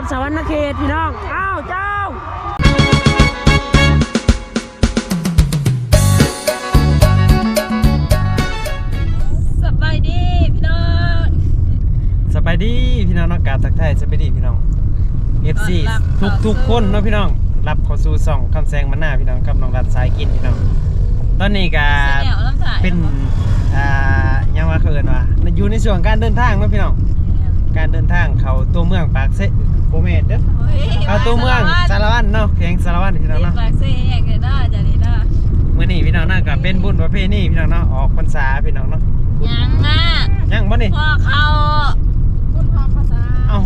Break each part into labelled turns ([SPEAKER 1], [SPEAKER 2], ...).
[SPEAKER 1] กับสารวัตรนเขตพี่น้อง อ้าวเจ้า
[SPEAKER 2] สบายดีพี่น้อง
[SPEAKER 1] สบายดีพี่น้องเนักการทักทายสบายดีพี่น้อง FC ทุกทุกๆคนเนาะพี่น้อง รับเข้าสู่ช่องคำแซงมันหน้าพี่น้องกับน้องรัดสายกินพี่น้อง ตอนนี้ก็
[SPEAKER 2] เสียเหนียวน้ำถ่าย
[SPEAKER 1] เป็นอ่ายังว่าเขาเอินว่าอยู่ในช่วงการเดินทางเนาะพี่น้องการเดินทางเขาตัวเมืองปากเซ โปเมดเด้อเขาตัวเมืองสารวัตรเนาะแขวงสารวัตรพี่น้อง
[SPEAKER 2] เนาะ
[SPEAKER 1] เนาะ
[SPEAKER 2] ปากเซ่แยกเลยได้จ้ะนี่ได้
[SPEAKER 1] มื่อนี้พี่น้องน่าก็เป็นบุญประเพณีพี่น้องเนาะออกพรรษาพี่น้องเนาะ
[SPEAKER 2] ยังอะ
[SPEAKER 1] ยังบ่นี่
[SPEAKER 2] พ่อเขา
[SPEAKER 3] คุณพ่อภาษา
[SPEAKER 1] เอา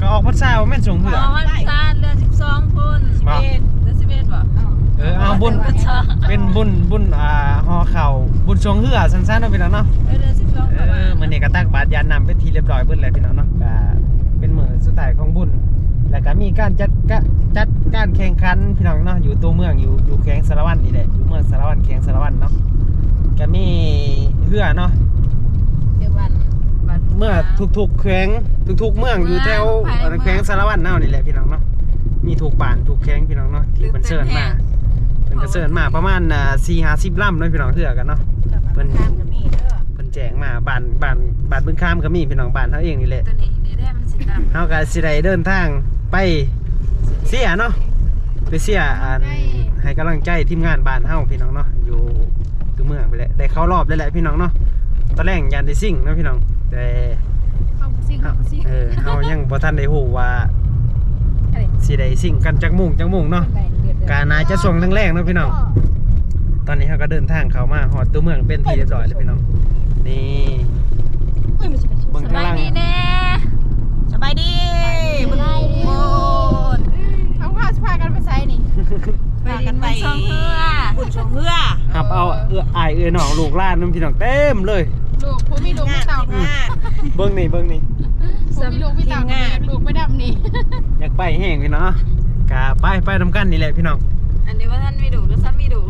[SPEAKER 1] ก็ออกพรรษาบ่แม่นสงเหือ
[SPEAKER 2] เอาวันซานเดือนสิบสองพุ่น
[SPEAKER 1] บ่
[SPEAKER 2] เดือนสิบเอ็ดบ่
[SPEAKER 1] เออเอาบุญเป็นบุญบุญอ่าฮอเข่าบุญสงเหือสั้นๆเนาะพี่น้องเนาะ
[SPEAKER 2] เออเดือนสิบสอง
[SPEAKER 1] เออมื้อนี้ก็ตักบาตรยานนำเป็นทีเรียบร้อยเบิดแล้วพี่น้องเนาะก็เป็นมื้อสุดท้ายของบุญ แล้วก็มีการจัดกะจัดการแข่งขันพี่น้องเนาะอยู่ตัวเมืองอยู่อยู่แขวงสารวัตรนี่แหละอยู่เมืองสารวัตรแขวงสารวัตรเนาะก็มีเหือเนาะ
[SPEAKER 3] เดี๋ยววัน
[SPEAKER 1] เมื่อทุกๆแขวงทุกๆเมืองอยู่แถวเอ่อแขวงสารวัตรเนาะนี่แหละพี่น้องเนาะมีถูกป่านถูกแข้งพี่น้องเนาะที่เป็นเชิญมาเป็นกระเชิญมาประมาณอ่าสี่ห้าสิบลำเนาะพี่น้องเถื่อกันเนาะ
[SPEAKER 3] เพิ่นข้ามกับมีเด้อ
[SPEAKER 1] เป็นแจงมาบ้านบ้านบ้านบึงข้ามก็มีพี่น้องบ้านเขาเองนี่แหละ
[SPEAKER 2] ตัวนี้นี่ได้มันสีดำ
[SPEAKER 1] เขาก็สิได้เดินทาง ไปเสียเนาะไปเสียอันให้กำลังใจทีมงานบ้านเฮาพี่น้องเนาะอยู่ตัวเมืองไปแหละได้เข้ารอบได้แหละพี่น้องเนาะตอนแรกยันได้ซิ่งเนาะพี่น้องแต่
[SPEAKER 3] เข้าซิ่งเข้าซิ่ง
[SPEAKER 1] เออเฮายังบ่ทันได้ฮู้ว่าสิได้สิ่งกันจักมุ่งจักมุ่งเนาะการนาจะส่งแรงๆเนาะพี่น้องตอนนี้เฮาก็เดินทางเข้ามาฮอดตัวเมืองเป็นที่เรียบร้อยแล้วพี่น้องนี่เบิ่ง
[SPEAKER 2] ส
[SPEAKER 1] ทาง
[SPEAKER 2] บาย
[SPEAKER 1] ล่าง
[SPEAKER 2] ดีแน่สบายดีบุญโอ้ย
[SPEAKER 3] เขาพาสพากันไปไซนี่
[SPEAKER 2] ไปกันไปช่องเพื่อ
[SPEAKER 4] บุญชมเพื่อ
[SPEAKER 1] หับเอาเอื้ออายเอื้อน้องลูกหลานนํพี่น้องเต็มเลย
[SPEAKER 3] ลูกผู้มีลูกไม่เต่า
[SPEAKER 4] ทีมงาน
[SPEAKER 1] เบิ่งนี่เบิ่งนี่
[SPEAKER 3] ผู้มีลูกไม่เต่าลูกไม่ดับนี่
[SPEAKER 1] อยากไปแห้งพี่น้องกะไปไปนํกันนี่แหละพี่น้อง
[SPEAKER 2] อันนี้ว่าท่านไม่ดูก็ซ้ำไม่ดู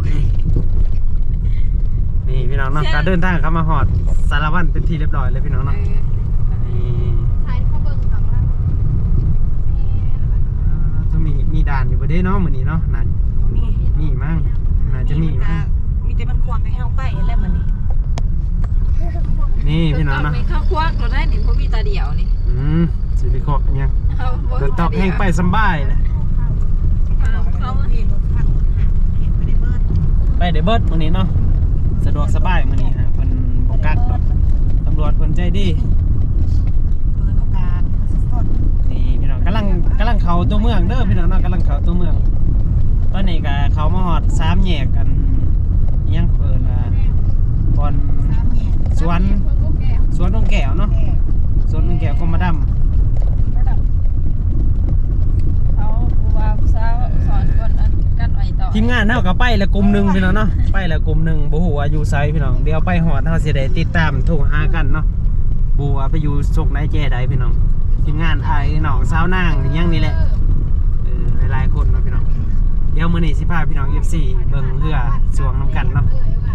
[SPEAKER 1] นี่พี่น้องเนาะ
[SPEAKER 2] เชิญ
[SPEAKER 1] การเดินทางเข้ามาฮอดสารวัตรเป็นที่เรียบร้อยเลยพี่น้องเนาะนี่
[SPEAKER 3] ถ่ายเขาเบิ่งสองล่าง
[SPEAKER 1] ต้องมีมี ด่านอยู่บ่เด้เนาะมื้อนี้เนาะน่า
[SPEAKER 4] มี
[SPEAKER 1] มีมั้งน่าจะมีมั้ง
[SPEAKER 4] มีแต่มันควงให้เฮาไปแล้วมันนี่
[SPEAKER 1] นี่พี่น้องเนาะ
[SPEAKER 2] มีข้าวควักเราได้หนิเพราะมีตาเดียวนี่
[SPEAKER 1] อืมสิไปขอกอิหยัง
[SPEAKER 2] เอาบ่
[SPEAKER 1] รถตอกแห้งไปสำบายเลย
[SPEAKER 2] เขา
[SPEAKER 4] พี่รถทางรถหาเห็นไปได้เบิด
[SPEAKER 1] ไปเดเบิร์ดมื้อนี้เนาะสะดวกสบายมื้อนี้ฮะเพิ่นบ่กักดอกตำรวจเพิ่นใจดี
[SPEAKER 4] เปิดโอกาสสด
[SPEAKER 1] นี่พี่น้อง กำลังกำลังเข้าตัวเมืองเด้อพี่น้องเนาะกำลังเข้าตัวเมือง ตอนนี้ก็เข้ามาฮอดสามแยกกันอิหยังเพิ่นว่าบอน
[SPEAKER 4] สามแยก
[SPEAKER 1] สวนสวนดงแก้วเนาะ
[SPEAKER 4] แยก
[SPEAKER 1] สวนดงแก้วกรมดำ
[SPEAKER 2] เขาผู้ว่าผู้สาวสอนก่อนอันกันไว้ต่อ
[SPEAKER 1] ทีมงานเฮาก็ไปแล้วกลุ่มหนึงพี่น้องเนาะไปแล้วกลุ่มหนึงบ่ฮู้ว่าอยู่ไสพี่น้องเดี๋ยวไปฮอดเฮาสิได้ติดตามโทรหากันเนาะบ่ว่าไปอยู่สุกไหนแจ้ใดพี่น้อง ทีมงานไอ้น้องสาวนางอหยังนี่แหละเออหลายๆคนเนาะพี่น้องเดี๋ยวมื้อนี้สิพาพี่น้อง FC เบิ่งเรือสวงน้ำกันเนาะ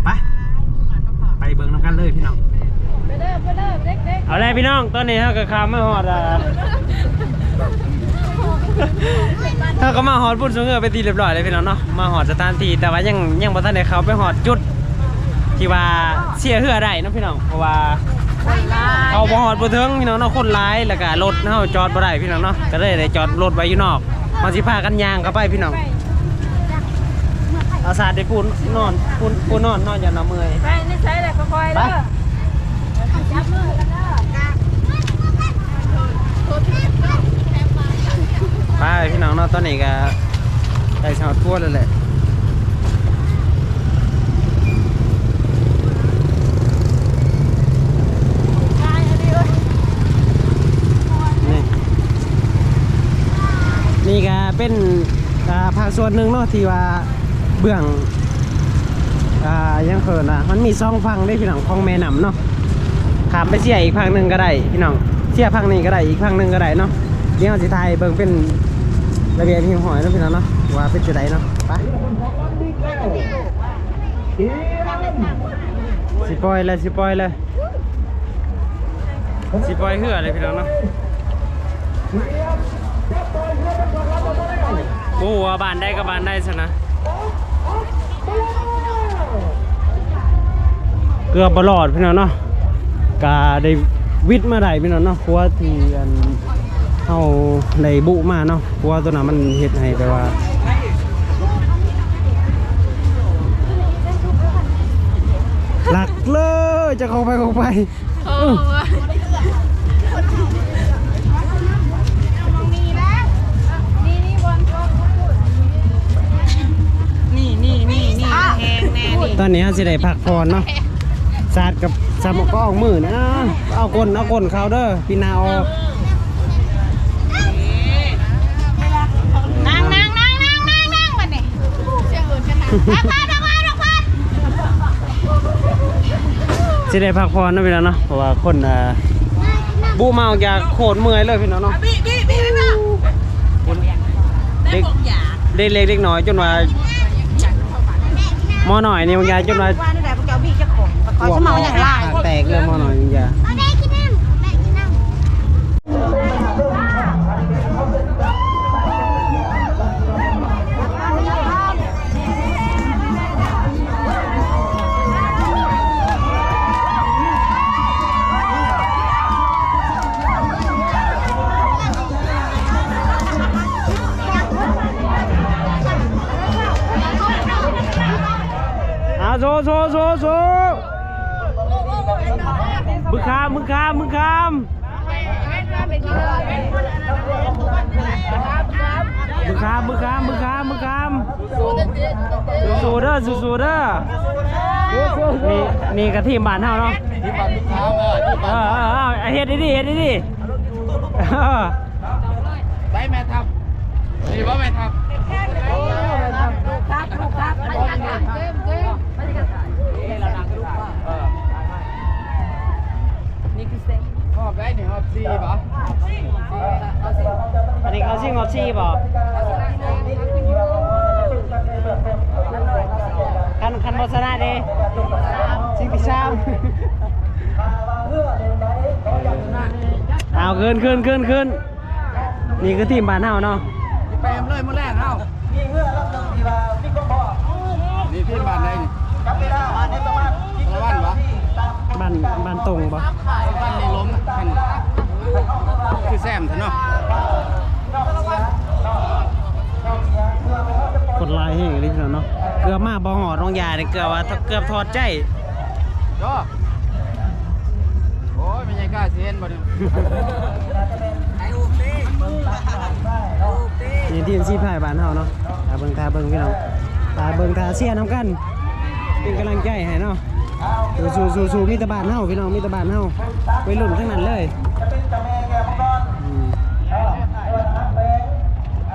[SPEAKER 1] ไปไปเบิ่งน้ำกันเลยพี่น้อง
[SPEAKER 3] ไปเด้อไปเด้อเด็ก
[SPEAKER 1] เอาเลยพี่น้องตอนนี้เฮาก็ข้ามมาฮอดอ่าเฮาก็มาฮอดบุญสงเงือไปนที่เรียบร้อยเลยพี่น้องเนาะมาฮอดสถานที่แต่ว่ายังยังบ่ทันได้เข้าไปฮอดจุดที่ว่าเสียเหือได้เนาะพี่น้องเพราะว่า เขาบ่ฮอดบ่ถึงพี่น้องเนาะคนหลายแล้วก็รถเฮาจอดบ่ได้พี่น้องเนาะก็เลยได้จอดรถไว้อยู่นอกมาสิพากันย่างเข้าไปพี่น้องเอาสาดได้ปูนนอนปูนปูนนอนนอนอย่าหนาเมื่อย
[SPEAKER 2] ไปนี่ใช้แหละค่อยๆ
[SPEAKER 1] ไป
[SPEAKER 2] เด้อ
[SPEAKER 1] ไปพี่น้องเนาะตอนนี้ก็ได้ชาวทั่วแล้วแหละนี่นี่ก็ เป็นอ่าภาคส่วนหนึ่งเนาะที่ว่าเบื้องอ่ายังเขินอะมันมีซองฟังได้พี่น้องของแม่น้ำเนาะขามไปเสียอีกพังหนึ่งก็ได้พี่น้องเสียพังนี้ก็ได้อีกพังหนึ่งก็ได้เนาะเดี๋ยวเราสิไทยเบิ่งเป็นระเบียบหิวหอยเนาะพี่น้องเนาะว่าเป็นจุดใดเนาะไปสิปอยเลยสิปอยเลยสิปอยเหือเลยพี่น้องเนาะ โอ้โหว่าบานได้กับานได้ซะนะ เกือบบลอดพี่น้องเนาะกาได้วิทย์มาได้พี่น้องเนาะเพราะว่าที่อันเฮาได้บุมาเนาะเพราะว่าตัวนั้นมันเฮ็ดให้แบบว่าหลักเลยจะเข้าไปเข้าไป
[SPEAKER 3] โอ้ยมีแล้วนี่นี่บอลก็
[SPEAKER 2] นี่นี่นี่นี่แหงแน่นี่
[SPEAKER 1] ตอนนี้เราสิได้พักผ่อนเนาะสาดกับสามก็ออกมือนะเอาก้นเอาก้นเขาเด้อพี่นาออก
[SPEAKER 2] นั่งนั่งนั่งนั่งนั่งนั่งมาเนี่ย
[SPEAKER 3] เสียงอื่นกันนะ
[SPEAKER 2] พัดพัดพัดพัด
[SPEAKER 1] สิได้พักผ่อนเนาะพี่น้องเนาะเพราะว่าคนอ่าบุมาออกจากโคตรเมื่อยเลยพี่น้องเนาะ
[SPEAKER 2] บีบีบีบีได้
[SPEAKER 1] เด็ก
[SPEAKER 2] บอกอย่า
[SPEAKER 1] เด็กเล็กเด็กน้อยจนว่า หมอหน่อยนี่บางยาจนว่า
[SPEAKER 2] ว่านี่แหละพวกเจ้าบีเจ้าของขอสมองอย่างไร
[SPEAKER 1] แตกเลยหมอหน่อยบางยา โซโซโซมึงคามมึงคามมึงคามมึงคามมึงคามมึงคามมึงคามสู้ๆเด้อสู้ๆเด้อนี่นี่กะทีมบ้านเฮาเนาะ
[SPEAKER 5] ที่บ้านลูกค้ามาที่
[SPEAKER 1] เอ
[SPEAKER 5] บ้าน
[SPEAKER 1] อเออเออเฮ็ดดีๆเฮ็ดดีๆเออ
[SPEAKER 5] ได้แม่ทับนี่ว่าแม่ทับ
[SPEAKER 2] นี่คือเซ็ง
[SPEAKER 5] หอบได้นี่หอบซีปะ
[SPEAKER 1] อันนี้เขาซิ่งออฟซี่บ่คันคันบ่ชนะเด้ซิ่งที่สามเอา ขึ้นขึ้นขึ้นขึ้นนี่คือทีมบ้านเฮาเนาะ
[SPEAKER 5] แปมเลยมื้อแรกเฮานี่ที่บ้านได้นี่ละวันปะ
[SPEAKER 1] บ้านบ้านตรงบ่
[SPEAKER 5] บ้านนี่ล้มคันคือแซมเถอะเนาะ
[SPEAKER 1] กดไลค์ให้อีกนิดหน่อยเนาะเกือบมาบ่หอดน้องยาเนี่ยเกือบว่าเกือบถอดใจ
[SPEAKER 5] จ้อโอ้ยไม่ใช่ กล้าเซียนบ่เนี่ย
[SPEAKER 1] นี่ทีมซีพายบ้านเฮาเนาะตาเบิ่งตาเบิ่งพี่น้องตาเบิ่งตาเสียน้ำกัน เป็นกำลังใจให้เนาะสู้สู้สู้มีแตบ้านเฮาพี่น้องมีแตบ้านเฮาไปรุ่นทั้งนั้นเลยอืม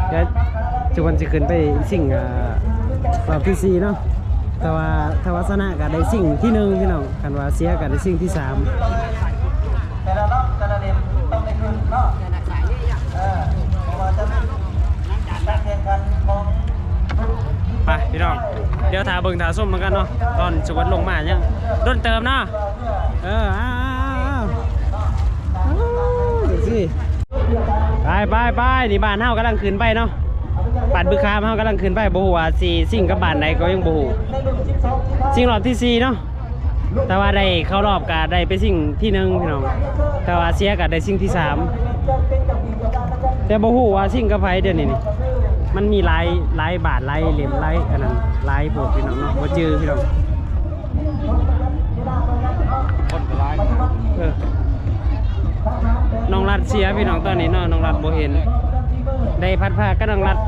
[SPEAKER 1] เดี๋ยวจุวันจะขึ้นไปสิ่งอ่ารอบที่สี่เนาะแต่ว่าถ้าวัสนะก็ได้สิ่งที่หนึ่งพี่น้องคันว่าเสียก็ได้สิ่งที่สาม ไปพี่น้อง เดี๋ยวทาเบิงทาส้มแล้วกันเนาะตอนสวัสดลงมายังโดนเติมเนาะเอออ้าวอ้าวอ้าวเดี๋ยวสิไปไปไปนี่บ้านเฮากำลังขึ้นไปเนาะบ้านบึกคามเฮากำลังขึ้นไปบ่ฮู้ว่สิสิ่งกับบ้านใดก็ยังบ่ฮู้สิ่งรอบที่สี่เนาะแต่ว่าได้เข้ารอบก็ได้ไปสิ่งที่หนึ่งพี่น้องแต่ว่าเสียก็ได้สิ่งที่สามแต่บ่ฮู้ว่าสิ่งกับไผเดี๋ยวนี้นี่ มันมีลายลายบาทลายเหลี่ยมลายอันนั้นลายโบดพี่น้องเนาะบ่จือพี่น้อง
[SPEAKER 5] คนก็ร้าย
[SPEAKER 1] เออน้องรัดเสียพี่น้องตอนนี้เนาะน้องรัดบ่เห็น ได้พัดพากับน้องรัด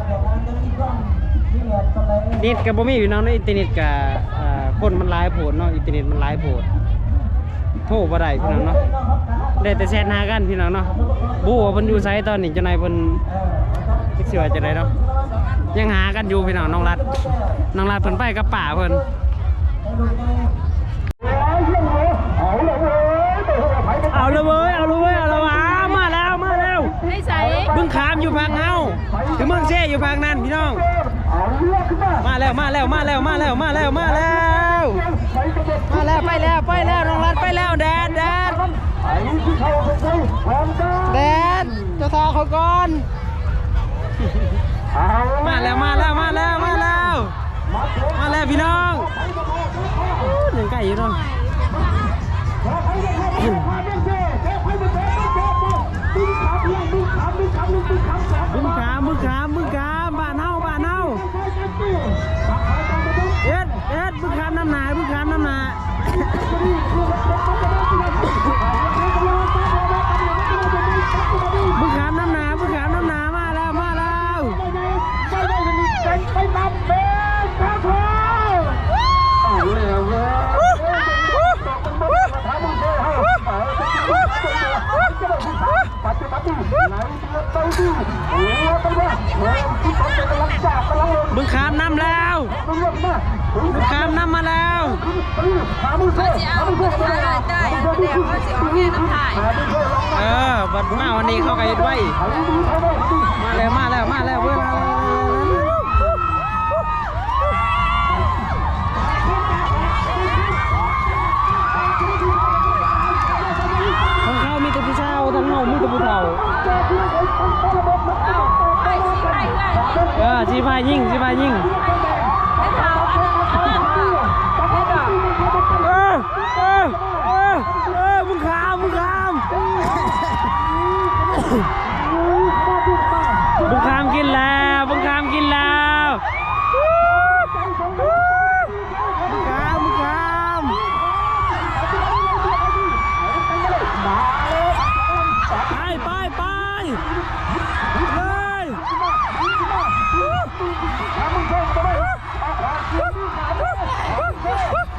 [SPEAKER 1] นิดกับบ่มีพี่น้องในอินเทอร์เน็ตกับอ่าคนมันลายโพดเนาะอินเทอร์เน็ตมันลายโพดโทรบ่ได้พี่น้องเนาะได้แต่แชทหากันพี่น้องเนาะบู้ว่าเพิ่นอยู่ไสตอนนี้จังไดเพิ่นจักสิว่าจังไดเนาะ ยังหากันอยู่พี่น้องน้องรัดน้องรัดเพิ่นไปกับป่าเพิ่นเอาเลยเว้ยเอาเลยเว้ยเอาเลยว้ามาแล้วมาแล้ว
[SPEAKER 3] ให้ใส่
[SPEAKER 1] บึงขามอยู่พังเฮาถึงเมืองเซ่อยู่พังนั่นพี่น้อง มาแล้วมาแล้วมาแล้วมาแล้วมาแล้วมาแล้วมาแล้วไปแล้วไปแล้วน้องรัดไปแล้วแดนแดนแดนเจ้าทาเขาก่ มาแล้วมาแล้วมาแล้วมาแล้ว มาแล้วพี่น้องหนึ่งไก่อยู่เนาะบึ้งขามบึ้งขามบึ้งขามบ้านเฮาบ้านเฮาเอ็ดเอ็ดบึ้งขามน้ำหนาบึ้งขามน้ำหนาบึ้งขามน้ำหนาบึ้งขามน้ำหนามาแล้วมาแล้ว บึงขามน้ำแล้วบึงขามน้ำมาแล้ว
[SPEAKER 2] เขาจะเอาภาษาอะไรเต้ยเดี๋ยวเขาจะเอาแค่น้ำถ่าย
[SPEAKER 1] เออบัด มาวันนี้เขาก็เฮ็ดไว้มาแล้วมาแล้วมาแล้วเวลาของเขามีแต่ผู้ชายทั้งเฮามีแต่ผู้เฒ่า
[SPEAKER 2] เอ้ไปสิไปเลย
[SPEAKER 1] เออสีพายิ่งสีพายยิ่ง
[SPEAKER 2] ไม่เท้าอันนั้นอันนั้นไม่ดอก
[SPEAKER 1] เออเออเออเออมึงขามมึงขามมึงขามกินแล้วมึงขามกินแล้วมึงขามมึงขามไปไปไปเลย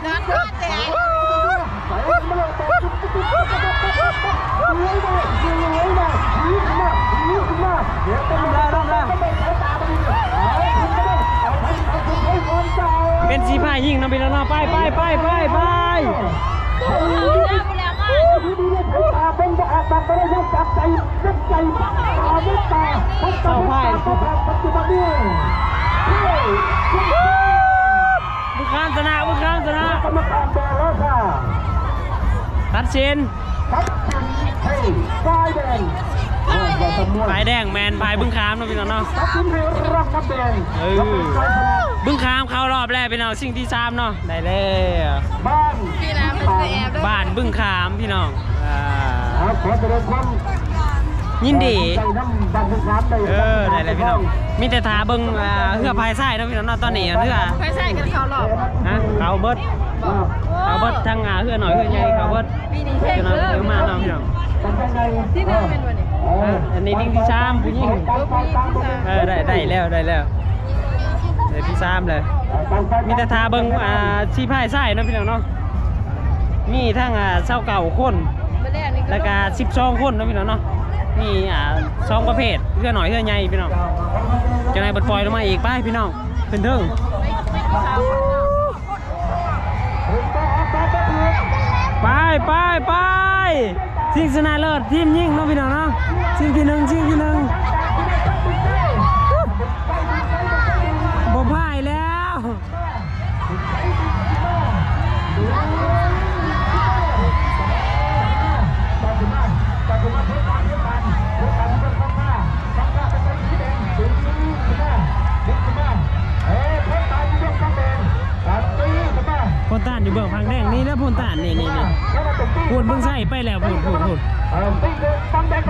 [SPEAKER 2] น้ำก็แตก
[SPEAKER 1] เป็น สีพายยิ่งนะพี่น้องๆไปไปไปไปไป
[SPEAKER 2] เอาแล้วแล้วมา
[SPEAKER 1] เข้าพายบุคคามชนะบุคคามชนะตัดสินพายแดงแมนพายบึ้งคามเนาะพี่น้องเนาะเออ บึ้งคามเข้ารอบแรกพี่น้องสิ่งที่สามเนาะได้แล้ว
[SPEAKER 2] พี่น้ำมันจะแอบด้วย
[SPEAKER 1] บ้านบึ้งคามพี่น้องอ่ายินดีเออได้เลยพี่น้องมีแต่ทาเบิ้งอ่าเหือพายไส้เนาะพี่น้องเนาะตอนนี้เหือ
[SPEAKER 2] ไปใส่กันเขาหลอก
[SPEAKER 1] ฮะเขาเบิดเขาเบิดทั้งอ่าเหือหน่อยเหือใหญ่เขาเบิด
[SPEAKER 2] ปีนี้เท่
[SPEAKER 1] พี่
[SPEAKER 2] ง
[SPEAKER 1] น้อง
[SPEAKER 2] เลย
[SPEAKER 1] เออมาเนาะพี่น้อง
[SPEAKER 2] ที่หนึ่งเป็นวันนี้
[SPEAKER 1] อะอันนี้ดิ้งที่สามผู้หญิง
[SPEAKER 2] เออปีที่สาม
[SPEAKER 1] เออได้ได้แล้วได้แล้ว ได้ที่สามเลย มีแต่ทาเบิงอ่าชีพายไส้เนาะพี่น้องเนาะมีทั้งอ่าเศร้าเก่าคน
[SPEAKER 2] ไม่ได้อันนี้ก็
[SPEAKER 1] แล้วก็สิบสองคนเนาะพี่น้องเนาะมีอ่าสองประเภทเพื่อหน่อยเพื่อใหญ่พี่น้องจะในบดปล่อยลงมาอีกไปพี่น้องขึ้นเทิงไปไปไปชิงชนะเลิศทีมยิ่งเนาะพี่น้องเนาะชิงที่หนึ่งชิงที่หนึ่ง เบื้องพังแดงนี่แล้วพนตานนี่นี่นี่พูดบึงไส้ไปแล้วพูดพูดพูด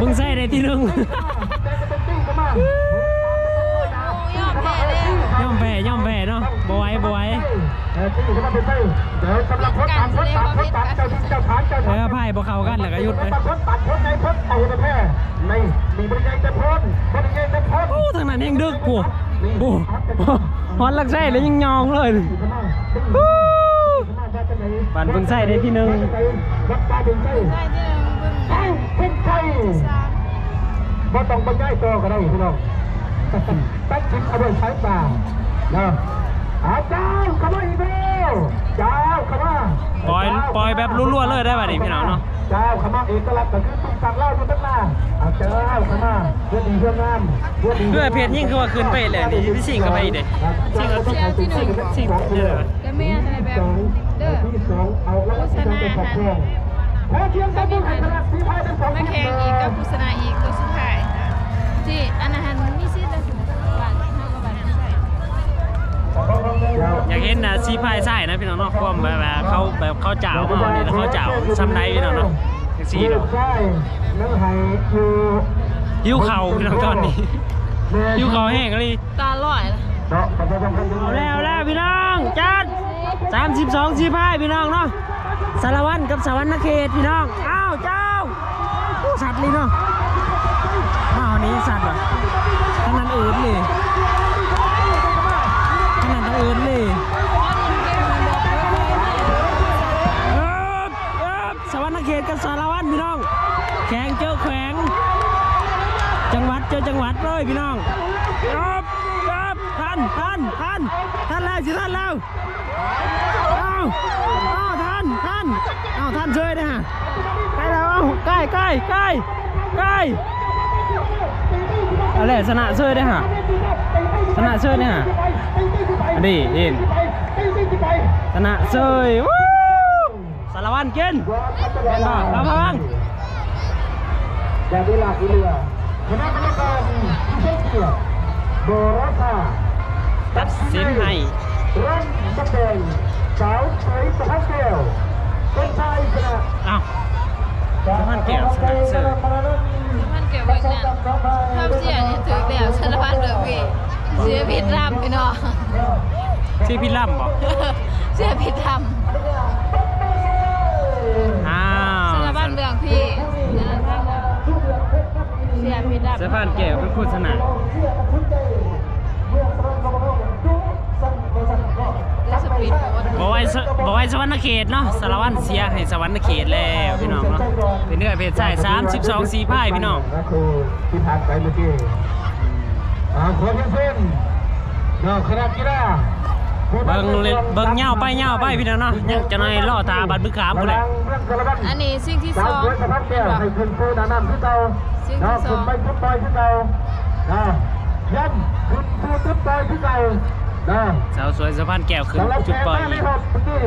[SPEAKER 1] บึงไส้ได้ที่หนึ่ง
[SPEAKER 2] ยอมแพ้แล้ว
[SPEAKER 1] ย่อมแพ้ย่อมแพ้เนาะบไหวยบไหวยเออไพ่บ่เขากันแล้วก็ยุดไปโอ้ทางนั้นยังดึกกูโอ้ฮอนลักไส้เลยยังยองเลย ปันเบึงไส้ได้ที่หนึ่ง
[SPEAKER 2] ได้ที่หนึ่งเบิ่งสาม
[SPEAKER 6] บ่ต้องบรรยายตัวก็ได้พี่น้องตัดชิมเอาด้วยสายตานะอาเจ้าเข้ามาอีกแล้วเจ้าเข้ามา
[SPEAKER 1] ปล่อยปล่อยแบบรัวๆเลยได้ป่ะนี่พี่น้องเนาะ
[SPEAKER 6] เจ้าเข้ามาเอกลักษณ์ก็คือตุ้งตังเล่าอยู่ตั้งนานเอาเจ้าเข้ามาเพื่อดีเพื่องามเพื่อดี
[SPEAKER 1] เพื่อเพจยิ่งคือว่าขึ้นไปเลยนี่พี่สิงก็ไปอีกเด้สิงก็สิงสิงสิงเด้อ
[SPEAKER 2] แล้วแม่ สอง
[SPEAKER 6] ที่สองเอาละผู้ชนะหันขอเที่ยงกับผู้ชนะที่พายเป็นสอง
[SPEAKER 2] มาแข่งอีกกับผู้นาอีกตัวสุดท้ายที่อันนั้นมีสิทธิ์ได้ถึงบาทห้าบาทใช่อยากเห็น
[SPEAKER 1] นะซีพายใช่นะพี่น้องเนาะความแบบเขาแบบเขาเจ้ามาเนี่ยเขาเจ้าซ้ำในพี่น้องเนาะซีเนาะ
[SPEAKER 6] ยิ้
[SPEAKER 1] วเข่าพี่น้องตอนนี้ยิ้วเข่าแห้งเลย
[SPEAKER 2] ตาลอย
[SPEAKER 6] แล้วแล้วพี่น้อ
[SPEAKER 1] งจ้า แล้วเอาแล้วพี่น้องสี่พายพี่น้องเนาะสารวัตรกับสารวัตรนเขตพี่น้อง อ้าวเจ้าสัตว์เลยเนาะมาเอานี้สัตว์ว่ะขนาดอื่นเลยขนาดอื่นเลยเอิบเอิบสารวัตรนเขตกับสารวัตรพี่น้อง แข่งเจอแขวงจังหวัดเจอจังหวัดเลยพี่น้องครับานท่านท่านท่านแล้วสิท่านแล้วเอาเอาท่านท่านเอาท่านช่วยนะฮะใกล้แล้วเอาใกล้ใกล้ใกล้ใกล้อาเลยสนะช่วยนะฮะสนะช่วยนะฮะอันนี้เองสนะช่วยวสารวัตรกินเป็นบ่เราพัง
[SPEAKER 6] อย่างนี้หลักเรือคณะกรรมการผู้เชี่ยเกียรติโบราษา
[SPEAKER 1] ตัด สินให้
[SPEAKER 6] ร่างสเปนสาวสวยสะพัดแก้วเป็นชายชนะ
[SPEAKER 1] อ้าวสะพานแก้วชนะเสิร์ฟ
[SPEAKER 2] มันเก็บไว้นั่นทำเสียเนี่ยถือแบบสารพัดเดือพี่เสียผิดรำพี่น้อง
[SPEAKER 1] ชื่อพี่ล่ำบอก
[SPEAKER 2] เสียผิดร
[SPEAKER 1] อ้าำว
[SPEAKER 2] สารพัดเรื่องพี่เสียผิดรำ
[SPEAKER 1] สะพานแก้วเป็นโฆษณา
[SPEAKER 2] และสปีดโบ๊ท
[SPEAKER 1] บอกไว้สบอกไว้สวรรณเขตเนาะสารวัตรเสียให้สวรรณเขตแล้วพี่น้องเนาะเป็นเนื้อเพชรใช่32สีพายพี่น้อง
[SPEAKER 6] นั่นคือที่ผ่านไปเมื่อกี้อ่าขอเพียงเส้นเนาะคณะกีฬา
[SPEAKER 1] เบิ่งเลยเบิ่งเหย้าไปเหย้าไปพี่น้องเนาะยังจะหน่อยล่อตาบัดบึกขามพุ่นแหละ
[SPEAKER 6] เรื่องสารวัตร
[SPEAKER 2] อันนี้สิ่งที่ส
[SPEAKER 6] สาว
[SPEAKER 2] อง
[SPEAKER 6] สวยสะพัดแก้วให้คุณครูนาน้ำที่เก่า
[SPEAKER 2] สิ่งที่
[SPEAKER 6] เนาะ
[SPEAKER 2] ส
[SPEAKER 6] คุ
[SPEAKER 2] อ
[SPEAKER 6] ณ
[SPEAKER 2] ง
[SPEAKER 6] ไม่ทุบปล่อยที่เก่าเนาะย้ำคุณครูทุบปล่อยที่เก่าเนาะ
[SPEAKER 1] สาวสวยสะพานแก้วขึ้น
[SPEAKER 6] สำหรับ
[SPEAKER 1] จุด
[SPEAKER 6] แพ้
[SPEAKER 1] ปล่อย
[SPEAKER 6] มาในรอบเมื่อกี้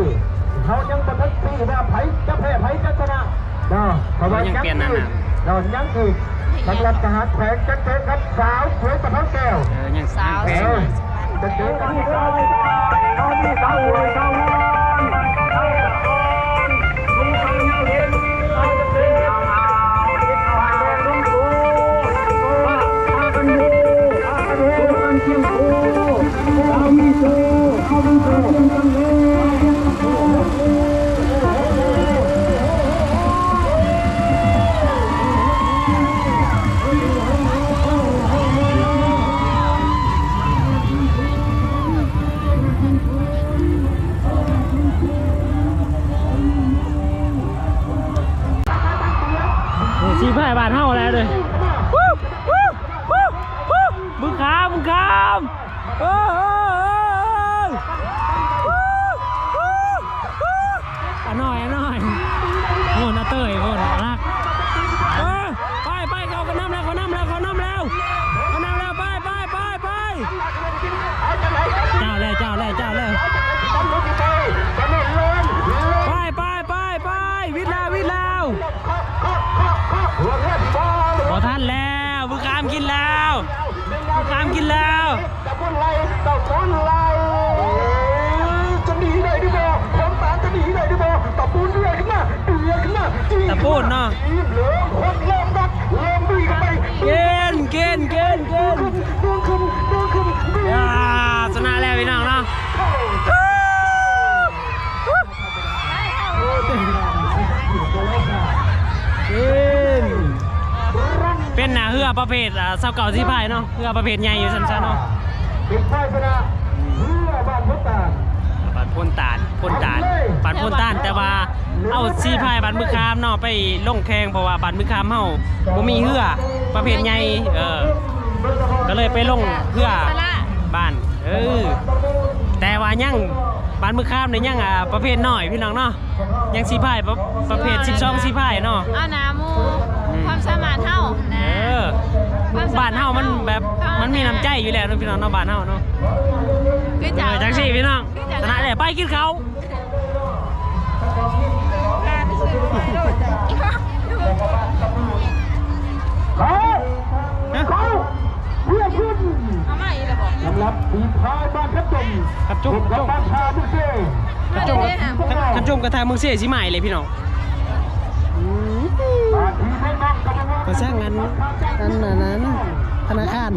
[SPEAKER 6] เขายังบันทึกที่ว่าไผจะแพ้ไผจะชนะเนาะเพราะว่ายังคือเนาะยังคือสำหรับทหารแขวงจะเจอกับสาวสวยสะพัดแก้ว
[SPEAKER 1] เออยังสาว
[SPEAKER 6] เออจะเจอกันที่สาวสาวที่สาวสวยสาว มาจี
[SPEAKER 1] บตะ
[SPEAKER 6] ปูนเนาะ
[SPEAKER 1] เห
[SPEAKER 6] ลืองคนเกน
[SPEAKER 1] เกณฑ์เกณฑ์เกณฑ์เกณฑ์
[SPEAKER 6] ดวงขึ้น
[SPEAKER 1] ชนะแล้วพี่น้องเนาะเกณฑ์เป็นหนาเหือประเภทอ่าเสาเก่าที่พายเนาะเหือประเภทใหญ่อยู่สั้นๆเนาะ
[SPEAKER 6] เป็นไฟชนะเพื่อบ้านพุทธา
[SPEAKER 1] พ่นตาลพ่นตาลปันพ่นตาลแต่ว่าเอาซีพายบันมือคามเนาะไปลงแข่งเพราะว่าบันมือคามเฮาบ่มีเหือประเภทใหญ่เออก็เลยไปลงเพื่อบ้านเออแต่ว่ายังบ้านมือข้ามเนี่ยยังอ่าประเภทน้อยพี่น้องเนาะยังสีพายประประเภท12สีพายเนาะ
[SPEAKER 2] เอาหนามูความสามารถเท่า
[SPEAKER 1] เอ
[SPEAKER 2] นะ
[SPEAKER 1] อบ้านเฮามันแบบมันมีน้ำใจอยู่แล้วเนาะพี่น้องเนาะบ้านเฮาเนาะ
[SPEAKER 2] คือ
[SPEAKER 1] เอ
[SPEAKER 2] จะ
[SPEAKER 1] อจังสี่พี่น้องชนะเลย ไปกินเขา
[SPEAKER 6] เขาเขาเพื่อขึ้น
[SPEAKER 2] เอามาอีกแล้วบอก
[SPEAKER 6] สำหรับปีพายบ้านทับจม
[SPEAKER 1] กับจุ๊บ
[SPEAKER 6] กั
[SPEAKER 1] จุ๊
[SPEAKER 6] บบบ้านชาบุเซ่
[SPEAKER 1] กระจมกระจมกระทาเมืองเสียสิใหม่เลยพี่น้องมก็สร้างงานอันนั้นนะนะธนาคาร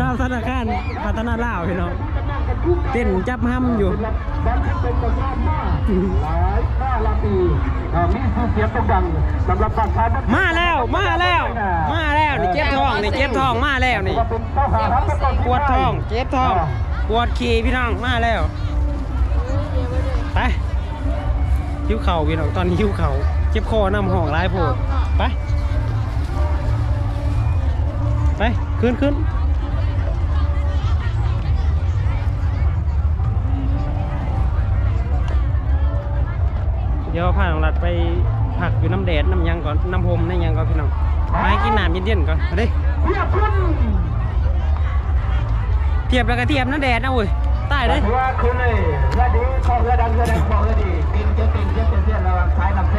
[SPEAKER 1] สร้างธนาคารพัฒนาลาวพี่น้อง เต้นจับห้ำอยู่
[SPEAKER 6] บันทึกเป็นประชาชนหลายข้าละปีอ่ามีชื่อเสียงโด่งดังสำหรับบ้านท้ายบ้าน
[SPEAKER 1] มาแล้วมาแล้ว มาแล้วนี่เจ็บท้องนี่เจ็บท้องมาแล้วนี่
[SPEAKER 6] ก็เป็นเจ้าหารับประกัน
[SPEAKER 1] ปวดท้องเจ็บท้องปวดขี่พี่น้องมาแล้วไปหิวเข่าพี่น้องตอนนี้หิวเข่าเจ็บคอน้ำห้องร้ายโพดไปไปขึ้นขึ้น เดี๋ยวพาน้องรัดไปผักอยู่น้ำแดดน้ำหยังก่อนน้ำพรมน้ำหยังก่อนพี่น้องไปกินน้ำเย็นๆก่อนมาดิ
[SPEAKER 6] เทียบขึ้น
[SPEAKER 1] เทียบแล้วก็เทียบน้ำแดดนะเว้ยตายเลย
[SPEAKER 6] เรือขึ้นเลยเรือดีข้อเรือดังเรือแดงข้อเรือดีกินเจ๊กินเจ๊เจ๊เจ๊ระวังท้ายนำเท